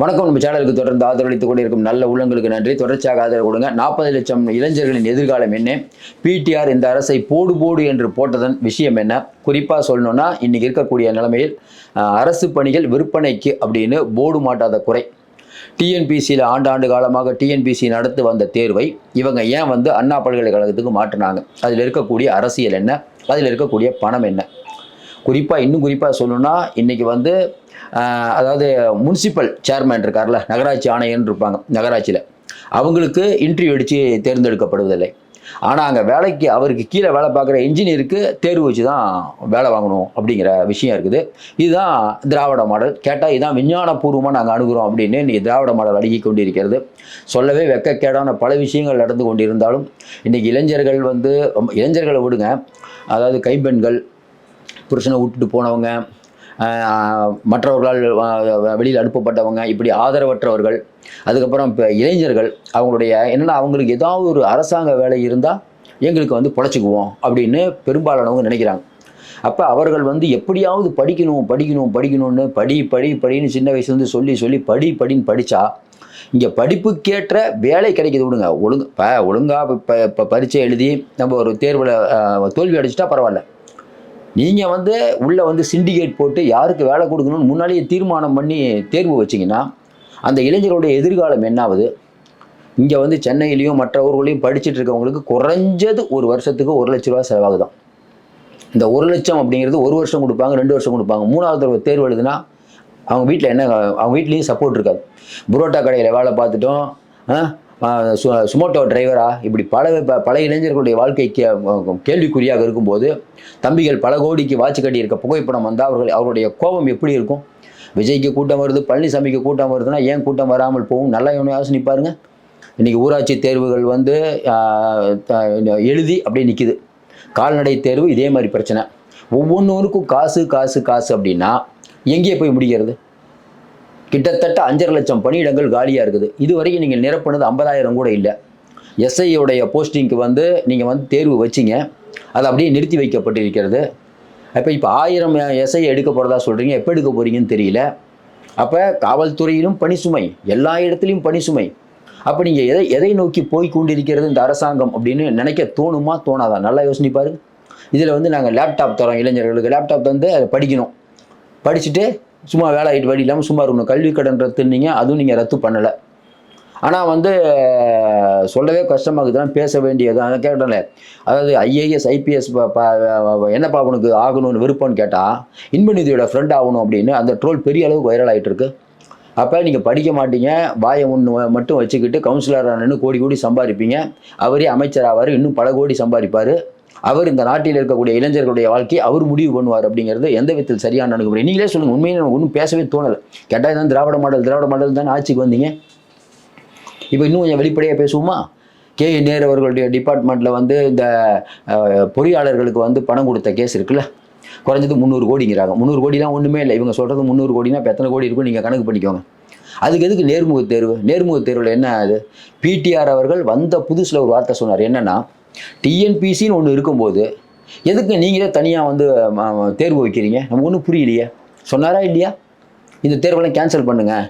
வணக்கம். நம்ம சேனலுக்கு தொடர்ந்து ஆதரவளித்துக் கொண்டிருக்கும் நல்ல உள்ளங்களுக்கு நன்றி. தொடர்ச்சியாக ஆதரவு கொடுங்க. நாற்பது லட்சம் இளைஞர்களின் எதிர்காலம் என்ன? பிடிஆர் இந்த அரசை போடு போடு என்று போட்டதன் விஷயம் என்ன? குறிப்பாக சொல்லணும்னா இன்னைக்கு இருக்கக்கூடிய நிலைமையில் அரசு பணிகள் விற்பனைக்கு அப்படின்னு போர்டு மாட்டாத குறை. டிஎன்பிசியில் ஆண்டாண்டு காலமாக டிஎன்பிசி நடத்தி வந்த தேர்வை இவங்க ஏன் வந்து அண்ணா பல்கலைக்கழகத்துக்கு மாற்றினாங்க? அதில் இருக்கக்கூடிய அரசியல் என்ன? அதில் இருக்கக்கூடிய பணம் என்ன? குறிப்பாக இன்னும் குறிப்பாக சொல்லணும்னா இன்றைக்கி வந்து அதாவது முனிசிபல் சேர்மேன் இருக்கார்ல நகராட்சி ஆணையர்னு இருப்பாங்க நகராட்சியில். அவங்களுக்கு இன்டர்வியூ அடித்து தேர்ந்தெடுக்கப்படுவதில்லை. ஆனால் அங்கே வேலைக்கு அவருக்கு கீழே வேலை பார்க்குற இன்ஜினியருக்கு தேர்வு வச்சு தான் வேலை வாங்கணும் அப்படிங்கிற விஷயம் இருக்குது. இதுதான் திராவிட மாடல். கேட்டால் இதுதான் விஞ்ஞானபூர்வமாக நாங்கள் அணுகிறோம் அப்படின்னு இன்றைக்கி திராவிட மாடல் அடுக்கி கொண்டிருக்கிறது. சொல்லவே வெக்கக்கேடான பல விஷயங்கள் நடந்து கொண்டிருந்தாலும் இன்றைக்கி இளைஞர்கள் வந்து இளைஞர்களை விடுங்க. அதாவது கைப்பெண்கள் புருஷனை விட்டுட்டு போனவங்க மற்றவர்களால் வெளியில் அனுப்பப்பட்டவங்க இப்படி ஆதரவற்றவர்கள் அதுக்கப்புறம் இப்போ இளைஞர்கள் அவங்களுடைய என்னென்னா அவங்களுக்கு ஏதாவது ஒரு அரசாங்க வேலை இருந்தால் எங்களுக்கு வந்து பொழைச்சிக்குவோம் அப்படின்னு பெரும்பாலானவங்க நினைக்கிறாங்க. அப்போ அவர்கள் வந்து எப்படியாவது படிக்கணும் படிக்கணும் படிக்கணும்னு படி படி படின்னு சின்ன வயசுலேருந்து சொல்லி சொல்லி படி படின்னு படித்தா இங்கே படிப்புக்கேற்ற வேலை கிடைக்கிது விடுங்க. ஒழுங்கு இப்போ ஒழுங்காக இப்போ இப்போ பரீட்சை எழுதி நம்ம ஒரு தேர்வில் தோல்வி அடிச்சிட்டா பரவாயில்ல. நீங்கள் வந்து உள்ளே வந்து சிண்டிகேட் போட்டு யாருக்கு வேலை கொடுக்கணும்னு முன்னாடியே தீர்மானம் பண்ணி தேர்வு வச்சிங்கன்னா அந்த இளைஞருடைய எதிர்காலம் என்னாவது? இங்கே வந்து சென்னையிலையும் மற்ற ஊர்களையும் படிச்சுட்டு இருக்கவங்களுக்கு குறைஞ்சது ஒரு வருஷத்துக்கு ஒரு லட்ச ரூபா செலவாகுதான். இந்த ஒரு லட்சம் அப்படிங்கிறது ஒரு வருஷம் கொடுப்பாங்க ரெண்டு வருஷம் கொடுப்பாங்க. மூணாவது தடவை தேர்வு எழுதுனா அவங்க வீட்டில் என்ன அவங்க வீட்லேயும் சப்போர்ட் இருக்காது. புரோட்டா கடையில் வேலை பார்த்துட்டோம் சுமோட்டோ டிரைவரா? இப்படி பல ப- பல இளைஞர்களுடைய வாழ்க்கை கே கேள்விக்குறியாக இருக்கும்போது தம்பிகள் பல கோடிக்கு வாட்ச் கட்டி இருக்க புகைப்படம் வந்தால் அவர்கள் அவருடைய கோபம் எப்படி இருக்கும்? விஜய்க்கு கூட்டம் வருது பழனிசாமிக்கு கூட்டம் வருதுன்னா ஏன் கூட்டம் வராமல் போகும்? நல்லா இவனை யோசனை பாருங்க இன்றைக்கி ஊராட்சி தேர்வுகள் வந்து த- எழுதி அப்படியே நிற்கிது கால்நடை தேர்வு இதே மாதிரி பிரச்சனை. ஒவ்வொன்றுக்கும் காசு காசு காசு அப்படின்னா எங்கேயே போய் முடிகிறது? கிட்டத்தட்ட அஞ்சரை லட்சம் பணியிடங்கள் காலியாக இருக்குது. இது வரைக்கும் நீங்கள் நிரப்புனது ஐம்பதாயிரம் கூட இல்லை. எஸ்ஐயோடைய போஸ்டிங்க்கு வந்து நீங்கள் வந்து தேர்வு வச்சிங்க. அது அப்படியே நிறுத்தி வைக்கப்பட்டிருக்கிறது. அப்போ இப்போ ஆயிரம் எஸ்ஐ எடுக்க போகிறதா சொல்கிறீங்க எப்போ எடுக்க போகிறீங்கன்னு தெரியல. அப்போ காவல்துறையிலும் பணி சுமை எல்லா இடத்துலையும் பணி சுமை. அப்போ நீங்கள் எதை எதை நோக்கி போய் கொண்டிருக்கிறது இந்த அரசாங்கம் அப்படின்னு நினைக்க தோணுமா தோணாதா? நல்லா யோசனை பாருங்க. இதில் வந்து நாங்கள் லேப்டாப் தரோம் இளைஞர்களுக்கு லேப்டாப் தந்து அதை படிக்கணும். படிச்சுட்டு சும்மா வேலை ஆகிட்டு வழி இல்லாமல் சும்மா இருக்கணும். கல்வி கடன் ரத்துன்னீங்க அதுவும் நீங்கள் ரத்து பண்ணலை. ஆனால் வந்து சொல்லவே சொல்லவே கஷ்டமாகுதுதான் பேச வேண்டியது. அதை கேட்டல அதாவது ஐஏஎஸ் ஐபிஎஸ் என்னப்பா உனக்கு ஆகணும்னு விருப்பம்னு கேட்டால் இன்பநிதியோட ஃப்ரெண்ட் ஆகணும் அப்படின்னு அந்த ட்ரோல் பெரிய அளவுக்கு வைரல் ஆகிட்டு இருக்கு. அப்போ நீங்கள் படிக்க மாட்டீங்க. வாயை ஒன்று மட்டும் வச்சுக்கிட்டு கவுன்சிலராக நின்று கோடி கோடி சம்பாதிப்பீங்க. அவரே அமைச்சர் ஆவார். இன்னும் பல கோடி சம்பாதிப்பார். அவர் இந்த நாட்டில் இருக்கக்கூடிய இளைஞர்களுடைய வாழ்க்கையை அவர் முடிவு பண்ணுவார் அப்படிங்கிறது எந்த விதத்தில் சரியான அணுகுமுறை? நீங்களே சொல்லுங்கள் உண்மையை ஒன்றும் பேசவே தோணலை. கேட்டால் தான் திராவிட மாடல் திராவிட மாடல் தான் ஆட்சிக்கு வந்தீங்க. இப்போ இன்னும் கொஞ்சம் வெளிப்படையாக பேசுவோமா? கே. நேரு அவர்களுடைய டிபார்ட்மெண்ட்டில் வந்து இந்த பொறியாளர்களுக்கு வந்து பணம் கொடுத்த கேஸ் இருக்குல்ல? குறைஞ்சது முந்நூறு கோடிங்கிறாங்க. முந்நூறு கோடிலாம் ஒன்றுமே இல்லை. இவங்க சொல்கிறது முந்நூறு கோடினா இப்போ எத்தனை கோடி இருக்கும் நீங்கள் கணக்கு பண்ணிக்கோங்க. அதுக்கு எதுக்கு நேர்முக தேர்வு? நேர்முக தேர்வில் என்ன அது பிடிஆர் அவர்கள் வந்த புதுசில் ஒரு வார்த்தை சொன்னார். என்னன்னா டிஎன்பிசின்னு ஒன்று இருக்கும்போது எதுக்கு நீங்களே தனியாக வந்து தேர்வு வைக்கிறீங்க? நமக்கு ஒன்றும் புரியலையே. சொன்னாரா இல்லையா? இந்த தேர்வெல்லாம் கேன்சல் பண்ணுங்கள்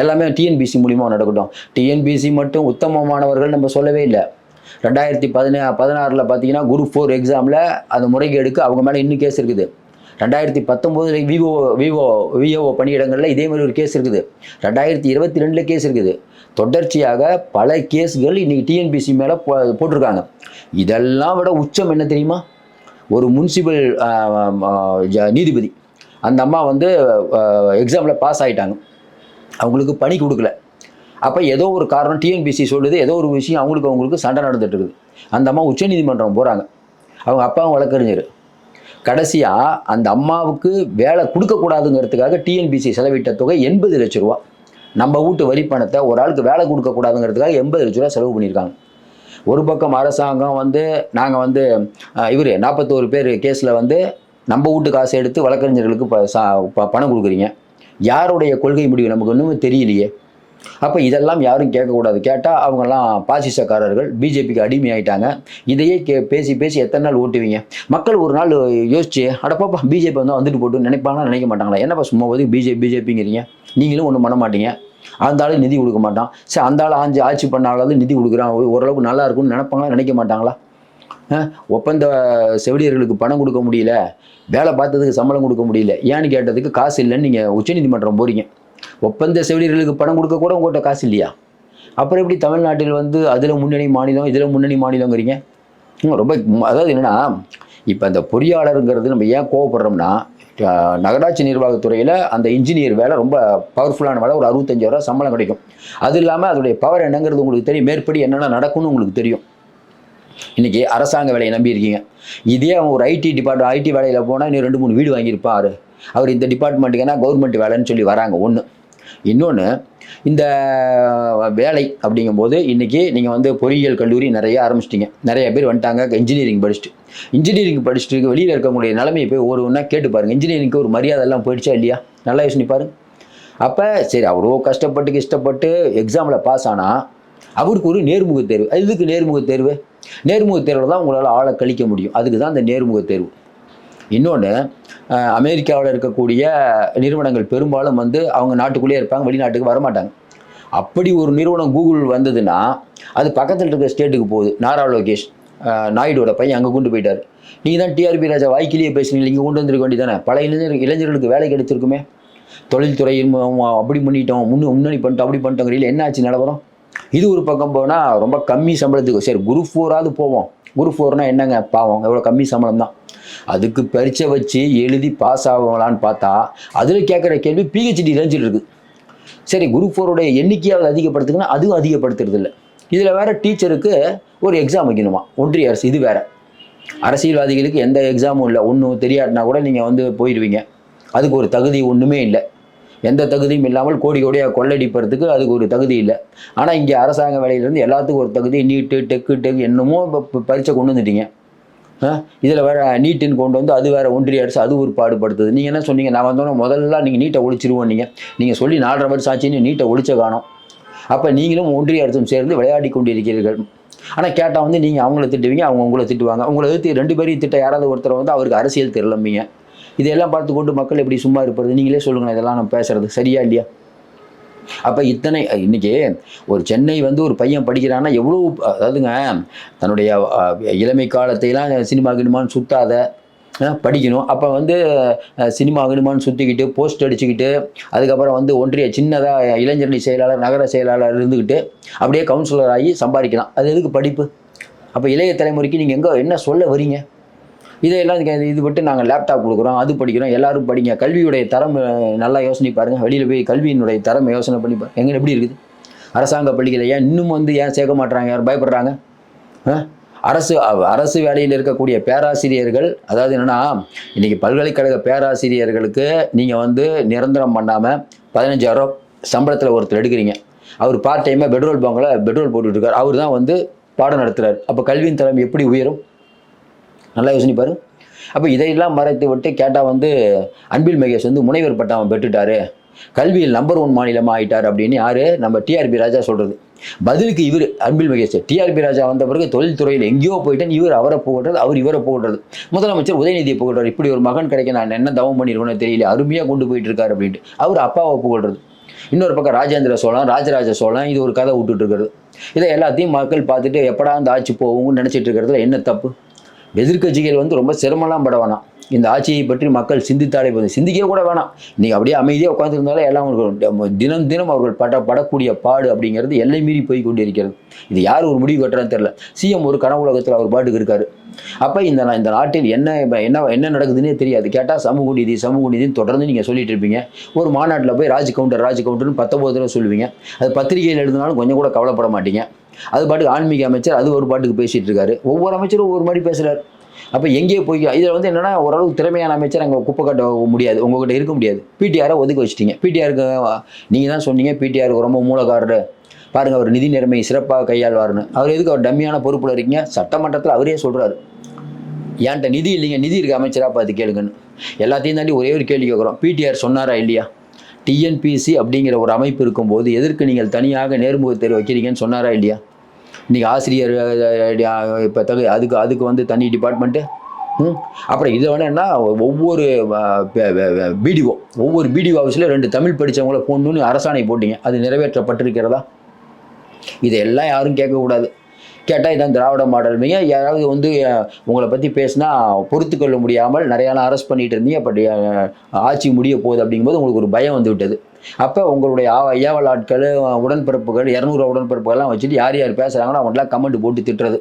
எல்லாமே டிஎன்பிசி மூலிமா நடக்கட்டும். டிஎன்பிசி மட்டும் உத்தமமானவர்கள் நம்ம சொல்லவே இல்லை. ரெண்டாயிரத்தி பதினே பதினாறில் பார்த்தீங்கன்னா குரூப் ஃபோர் எக்ஸாமில் அந்த முறைகேடுக்கு அவங்க மேலே இன்னும் கேஸ் இருக்குது. ரெண்டாயிரத்தி பத்தொம்போது விவோ விவோ விஓஓ பணியிடங்களில் இதே மாதிரி ஒரு கேஸ் இருக்குது. ரெண்டாயிரத்தி இருபத்தி ரெண்டில் கேஸ் இருக்குது. தொடர்ச்சியாக பல கேஸ்கள் இன்றைக்கி டிஎன்பிசி மேலே போ போட்டிருக்காங்க. இதெல்லாம் விட உச்சம் என்ன தெரியுமா? ஒரு முன்சிபல் நீதிபதி. அந்த அம்மா வந்து எக்ஸாமில் பாஸ் ஆகிட்டாங்க அவங்களுக்கு பணி கொடுக்கல. அப்போ ஏதோ ஒரு காரணம் டிஎன்பிசி சொல்லுது ஏதோ ஒரு விஷயம் அவங்களுக்கு அவங்களுக்கு சண்டை நடந்துட்டு இருக்குது. அந்த அம்மா உச்சநீதிமன்றம் போகிறாங்க அவங்க அப்பாவும் வழக்கறிஞர். கடைசியாக அந்த அம்மாவுக்கு வேலை கொடுக்கக்கூடாதுங்கிறதுக்காக டிஎன்பிசி செலவிட்ட தொகை எண்பது லட்ச ரூபா. நம்ம வீட்டு வரி பணத்தை ஒரு ஆளுக்கு வேலை கொடுக்கக்கூடாதுங்கிறதுக்காக எண்பது லட்ச ரூபா செலவு பண்ணியிருக்காங்க. ஒரு பக்கம் அரசாங்கம் வந்து நாங்கள் வந்து இவர் நாற்பத்தோரு பேர் கேஸில் வந்து நம்ம வீட்டு காசு எடுத்து வழக்கறிஞர்களுக்கு ப சா- ப- பணம் கொடுக்குறீங்க. யாருடைய கொள்கை முடிவு நமக்கு ஒன்றுமே தெரியலையே. அப்போ இதெல்லாம் யாரும் கேட்கக்கூடாது. கேட்டால் அவங்கெல்லாம் பாசிசக்காரர்கள் பிஜேபிக்கு அடிமையாயிட்டாங்க இதையே கே பேசி பேசி எத்தனை நாள் ஓட்டுவீங்க? மக்கள் ஒரு நாள் யோசிச்சு அடப்பாப்பா பிஜேபி வந்து வந்துட்டு போட்டு நினைப்பாங்களா நினைக்க மாட்டாங்களா? என்னப்பா சும்மா போது பிஜே பிஜேபிங்கிறீங்க? நீங்களும் ஒன்றும் பண்ண மாட்டீங்க. அந்த ஆளு நிதி கொடுக்க மாட்டான். சரி அந்த ஆள் ஆஞ்சு ஆட்சி பண்ணாலாவது நிதி கொடுக்குறான். ஓரளவுக்கு நல்லா இருக்கும்னு நினைப்பாங்களா நினைக்க மாட்டாங்களா? ஒப்பந்த செவிலியர்களுக்கு பணம் கொடுக்க முடியல. வேலை பார்த்ததுக்கு சம்பளம் கொடுக்க முடியல. ஏன்னு கேட்டதுக்கு காசு இல்லைன்னு நீங்கள் உச்சநீதிமன்றம் போறீங்க. ஒப்பந்த செவிலியர்களுக்கு பணம் கொடுக்க கூட உங்கள்கிட்ட காசு இல்லையா? அப்புறம் எப்படி தமிழ்நாட்டில் வந்து அதில் முன்னணி மாநிலம் இதில் முன்னணி மாநிலங்கிறீங்க? ரொம்ப அதாவது என்னன்னா இப்போ இந்த பொறியாளருங்கிறது நம்ம ஏன் கோவப்படுறோம்னா நகராட்சி நிர்வாகத்துறையில் அந்த இன்ஜினியர் வேலை ரொம்ப பவர்ஃபுல்லான வேலை ஒரு அறுபத்தஞ்சாயிரம் ரூபா சம்பளம் கிடைக்கும். அது இல்லாமல் அதோடைய பவர் என்னங்கிறது உங்களுக்கு தெரியும். மேற்படி என்னென்ன நடக்கும்னு உங்களுக்கு தெரியும். இன்றைக்கி அரசாங்க வேலையை நம்பி இருக்கீங்க. இதே அவன் ஒரு ஐடி டிபார்ட்மெண்ட் ஐடி வேலையில் போனால் இன்னும் ரெண்டு மூணு வீடு வாங்கியிருப்பார். அவர் இந்த டிபார்ட்மெண்ட்டுக்குன்னா கவர்மெண்ட் வேலைன்னு சொல்லி வராங்க. ஒன்று இன்னொன்று இந்த வேலை அப்படிங்கும்போது இன்றைக்கி நீங்கள் வந்து பொறியியல் கல்லூரி நிறைய ஆரம்பிச்சிட்டிங்க. நிறைய பேர் வந்துட்டாங்க இன்ஜினியரிங் படிச்சுட்டு. இன்ஜினியரிங் படிச்சுட்டு வெளியில் இருக்கக்கூடிய நிலைமையை போய் ஒரு ஒன்றா கேட்டு பாருங்கள் இன்ஜினியரிங்க்கு ஒரு மரியாதை எல்லாம் போயிடுச்சா இல்லையா? நல்லா யோசனை பாருங்க. அப்போ சரி அவ்வளோ கஷ்டப்பட்டு கஷ்டப்பட்டு எக்ஸாமில் பாஸ் ஆனால் அவருக்கு ஒரு நேர்முக தேர்வு. அது எதுக்கு நேர்முக தேர்வு? நேர்முக தேர்வில் தான் உங்களால் ஆளை கழிக்க முடியும். அதுக்கு தான் அந்த நேர்முக தேர்வு. இன்னொன்று அமெரிக்காவில் இருக்கக்கூடிய நிறுவனங்கள் பெரும்பாலும் வந்து அவங்க நாட்டுக்குள்ளேயே இருப்பாங்க வெளிநாட்டுக்கு வரமாட்டாங்க. அப்படி ஒரு நிறுவனம் கூகுள் வந்ததுன்னா அது பக்கத்தில் இருக்கிற ஸ்டேட்டுக்கு போகுது. நாரா லோகேஷ் நாயுடோட பையன் அங்கே கொண்டு போயிட்டார். நீங்கள் தான் டிஆர்பி ராஜா வாய்க்கிலேயே பேசுனீங்க இங்கே கொண்டு வந்திருக்க வேண்டியதானே பல இளைஞர் இளைஞர்களுக்கு வேலை கிடைச்சிருக்குமே தொழில்துறையின் அப்படி பண்ணிட்டோம் முன்னு முன்னணி பண்ணிட்டோம் அப்படி பண்ணிட்டோங்கிறீங்களா என்ன ஆச்சு நிலவரம்? இது ஒரு பக்கம் போனால் ரொம்ப கம்மி சம்பளத்துக்கு சரி குரூப் ஃபோராவது போவோம். குரூப் ஃபோர்னா என்னங்க? பாவம் எவ்வளோ கம்மி சம்பளம் தான் அதுக்கு பரீட்சை வச்சு எழுதி பாஸ் ஆகலான்னு பார்த்தா அதில் கேட்குற கேள்வி பிஹெச்டி ரேஞ்சில் இருக்குது சரி குரூப் ஃபோருடைய எண்ணிக்கையாவது அதிகப்படுத்துக்குன்னா அதுவும் அதிகப்படுத்துறது இல்லை இதில் வேறு டீச்சருக்கு ஒரு எக்ஸாம் வைக்கணுமா? ஒன்றிய அரசு இது வேறு. அரசியல்வாதிகளுக்கு எந்த எக்ஸாமும் இல்லை. ஒன்றும் தெரியாட்டினா கூட நீங்கள் வந்து போயிடுவீங்க. அதுக்கு ஒரு தகுதி ஒன்றுமே இல்லை. எந்த தகுதியும் இல்லாமல் கோடி கோடியாக கொள்ளடிப்பறதுக்கு அதுக்கு ஒரு தகுதி இல்லை. ஆனால் இங்கே அரசாங்க வேலையிலேருந்து எல்லாத்துக்கும் ஒரு தகுதி. நீட்டு டெக்கு டெக் என்னமோ இப்போ பரீட்சை கொண்டு வந்துட்டீங்க. இதில் வேற நீட்டுன்னு கொண்டு வந்து அது வேற ஒன்றிய அரசு அது ஒரு பாடுபடுத்துது. நீங்கள் என்ன சொன்னீங்க? நான் வந்தோன்னே முதல்ல நீங்கள் நீட்டை ஒழிச்சிருவோம் நீங்கள் நீங்கள் சொல்லி நாலரை வருஷம் ஆச்சுன்னு நீட்டை ஒழிச்ச காணோம். அப்போ நீங்களும் ஒன்றிய அரசும் சேர்ந்து விளையாடி கொண்டிருக்கிறீர்கள். ஆனால் கேட்டால் வந்து நீங்கள் அவங்கள திட்டுவீங்க அவங்க உங்களை திட்டுவாங்க. உங்களை எதிர்த்து ரெண்டு பேரையும் திட்ட யாராவது ஒருத்தர் வந்து அவருக்கு அரசியல் தெரிலம்பீங்க இதையெல்லாம் பார்த்து கொண்டு மக்கள் எப்படி சும்மா இருப்பது? நீங்களே சொல்லுங்கள் இதெல்லாம் நம்ம பேசுகிறது சரியா இல்லையா? அப்போ இத்தனை இன்றைக்கி ஒரு சென்னை வந்து ஒரு பையன் படிக்கிறான்னா எவ்வளோ அதாவதுங்க தன்னுடைய இளமை காலத்தையெல்லாம் சினிமா கினிமான்னு சுத்தாத படிக்கணும். அப்போ வந்து சினிமா கினிமான்னு சுற்றிக்கிட்டு போஸ்ட் அடிச்சுக்கிட்டு அதுக்கப்புறம் வந்து ஒன்றிய சின்னதாக இளைஞரணி செயலாளர் நகர செயலாளர் இருந்துக்கிட்டு அப்படியே கவுன்சிலர் ஆகி சம்பாதிக்கலாம். அது எதுக்கு படிப்பு? அப்போ இளைய தலைமுறைக்கு நீங்கள் எங்கே என்ன சொல்ல வரீங்க? இதையெல்லாம் இது விட்டு நாங்கள் லேப்டாப் கொடுக்குறோம் அது படிக்கிறோம் எல்லாரும் படிங்க. கல்வியுடைய தரம் நல்லா யோசனை பாருங்கள் வெளியில் போய் கல்வியினுடைய தரம் யோசனை பண்ணி பாருங்க. எங்கே எப்படி இருக்குது? அரசாங்க பள்ளிகளை ஏன் இன்னும் வந்து ஏன் சேர்க்க மாட்டுறாங்க யார் பயப்படுறாங்க? ஆ? அரசு அரசு வேலையில் இருக்கக்கூடிய பேராசிரியர்கள் அதாவது என்னென்னா இன்றைக்கி பல்கலைக்கழக பேராசிரியர்களுக்கு நீங்கள் வந்து நிரந்தரம் பண்ணாமல் பதினஞ்சாயிரம் சம்பளத்தில் ஒருத்தர் எடுக்கிறீங்க. அவர் பார்ட் டைமாக பெட்ரோல் பங்கில் பெட்ரோல் போட்டுட்டு இருக்கார். அவர் தான் வந்து பாடம் நடத்துகிறார் அப்போ கல்வியின் தரம் எப்படி உயரும்? நல்லா யோசனைப்பார் அப்போ இதையெல்லாம் மறைத்து விட்டு கேட்டால் வந்து அன்பில் மகேஷ் வந்து முனைவர் பட்டம் பெற்றுட்டாரு. கல்வியில் நம்பர் ஒன் மாநிலமாக ஆயிட்டார் அப்படின்னு யார்? நம்ம டிஆர்பி ராஜா சொல்கிறது பதிலுக்கு இவர் அன்பில் மகேஷ். டிஆர்பி ராஜா வந்த பிறகு தொழில்துறையில் எங்கேயோ போயிட்டேன். இவர் அவரை புகழ்றது அவர் இவரை புகழ்றது. முதலமைச்சர் உதயநிதியை புகழ்றாரு. இப்படி ஒரு மகன் கிடைக்க நான் என்ன தவம் பண்ணிருக்கேன்னு தெரியல. அருமையாக கொண்டு போயிட்டு இருக்காரு அப்படின்ட்டு. அவர் அப்பாவை புகழ்றது. இன்னொரு பக்கம் ராஜேந்திர சோழன் ராஜராஜ சோழன் இது ஒரு கதை விட்டுட்டு இருக்கிறது. இதை எல்லாத்தையும் மக்கள் பார்த்துட்டு எப்படா அந்த ஆட்சி போகும்னு நினச்சிட்டு இருக்கிறதுல என்ன தப்பு? எதிர்க்கட்சிகள் வந்து ரொம்ப சிரமம்லாம் பட வேணாம். இந்த ஆட்சியை பற்றி மக்கள் சிந்தித்தாலே போதும். சிந்திக்க கூட வேணாம். நீங்கள் அப்படியே அமைதியாக உட்காந்துருந்தாலே எல்லாம் அவர்கள் தினம் தினம் அவர்கள் பட படக்கூடிய பாடு அப்படிங்கிறது எல்லை மீறி போய் கொண்டிருக்கிறது. இது யார் ஒரு முடிவு கட்டுறான்னு தெரியல. சிஎம் ஒரு கனவுலகத்தில் அவர் பாட்டுக்கு இருக்காரு. அப்போ இந்த இந்த நாட்டில் என்ன என்ன என்ன நடக்குதுன்னே தெரியாது. கேட்டால் சமூக நீதி சமூக நீதினு தொடர்ந்து நீங்கள் சொல்லிட்டு இருப்பீங்க. ஒரு மாநாட்டில் போய் ராஜ் கவுண்டர் ராஜ் கவுண்டர்னு பத்தொம்பது தடவை சொல்லுவீங்க. அது பத்திரிகையில் எழுதினாலும் கொஞ்சம் கூட கவலைப்பட மாட்டீங்க. அது பாட்டுக்கு ஆன்மீக அமைச்சர் அது ஒரு பாட்டுக்கு பேசிட்டு இருக்காரு. ஒவ்வொரு அமைச்சரும் ஒவ்வொரு மாதிரி பேசுறாரு. அப்போ எங்கேயோ போய் இதில் வந்து என்னன்னா ஓரளவுக்கு திறமையான அமைச்சர் அங்கே குப்பை கட்ட முடியாது. உங்ககிட்ட இருக்க முடியாது. பிடிஆரை ஒதுக்கி வச்சிட்டீங்க. பிடிஆருக்கு நீங்கள் தான் சொன்னீங்க பிடிஆருக்கு ரொம்ப மூலக்காரரு. பாருங்க அவர் நிதி நிலைமை சிறப்பாக கையாள்வார்னு அவர் எதுக்கு அவர் டம்மியான பொறுப்பில் இருக்கீங்க? சட்டமன்றத்தில் அவரே சொல்கிறாரு ஏன்ட்ட நிதி இல்லைங்க. நிதி இருக்க அமைச்சராக பார்த்து கேளுங்கன்னு. எல்லாத்தையும் தாண்டி ஒரே ஒரு கேள்வி கேட்குறோம். பிடிஆர் சொன்னாரா இல்லையா? டிஎன்பிசி அப்படிங்கிற ஒரு அமைப்பு இருக்கும்போது எதற்கு நீங்கள் தனியாக நேர்முக தேர்வு வைக்கிறீங்கன்னு சொன்னாரா இல்லையா? இன்றைக்கி ஆசிரியர் இப்போ தகு அதுக்கு அதுக்கு வந்து தனி டிபார்ட்மெண்ட்டு ம்? அப்புறம் இதை வேணா ஒவ்வொரு பிடிஓ ஒவ்வொரு பிடிஓ ஆஃபீஸில் ரெண்டு தமிழ் படித்தவங்கள போடணும்னு அரசாணை போட்டீங்க. அது நிறைவேற்றப்பட்டிருக்கிறதா? இதையெல்லாம் யாரும் கேட்கக்கூடாது. கேட்டால் இதான் திராவிட மாடல்மைங்க யாராவது வந்து உங்களை பற்றி பேசினா பொறுத்துக்கொள்ள முடியாமல் நிறையா நாள் அரெஸ்ட் பண்ணிகிட்டு இருந்தீங்க பட் ஆட்சி முடிய போகுது அப்படிங்கும்போது உங்களுக்கு ஒரு பயம் வந்து விட்டது. அப்போ உங்களுடைய ஆ- ஏவல் ஆட்கள் உடன்பிறப்புகள் இரநூறு உடன்பிறப்புகள்லாம் வச்சுட்டு யார் யார் பேசுகிறாங்களோ அவங்களாம் கமெண்ட் போட்டு திட்டுறது.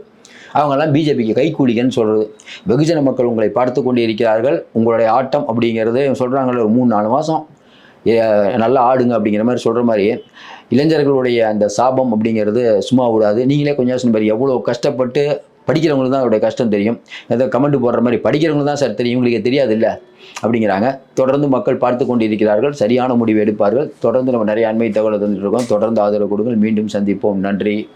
அவங்கெல்லாம் பிஜேபிக்கு கைகூலிகன்னு சொல்கிறது வெகுஜன மக்கள் உங்களை பார்த்து கொண்டு இருக்கிறார்கள். உங்களுடைய ஆட்டம் அப்படிங்கிறது சொல்கிறாங்களே ஒரு மூணு நாலு மாதம் நல்லா ஆடுங்க அப்படிங்கிற மாதிரி சொல்கிற மாதிரி. இளைஞர்களுடைய அந்த சாபம் அப்படிங்கிறது சும்மா விடாது. நீங்களே கொஞ்சம் யோசனை பாரு எவ்வளோ கஷ்டப்பட்டு படிக்கிறவங்களுக்கு தான் அதோடைய கஷ்டம் தெரியும். ஏதோ கமெண்ட் போடுற மாதிரி படிக்கிறவங்களுக்கு தான் சார் தெரியும். இவங்களுக்கு தெரியாது இல்லை? அப்படிங்கிறாங்க. தொடர்ந்து மக்கள் பார்த்து கொண்டு இருக்கிறார்கள் சரியான முடிவு எடுப்பார்கள். தொடர்ந்து நம்ம நிறைய அண்மை தகவலை தந்துட்டு இருக்கோம். தொடர்ந்து ஆதரவு கொடுங்கள். மீண்டும் சந்திப்போம். நன்றி.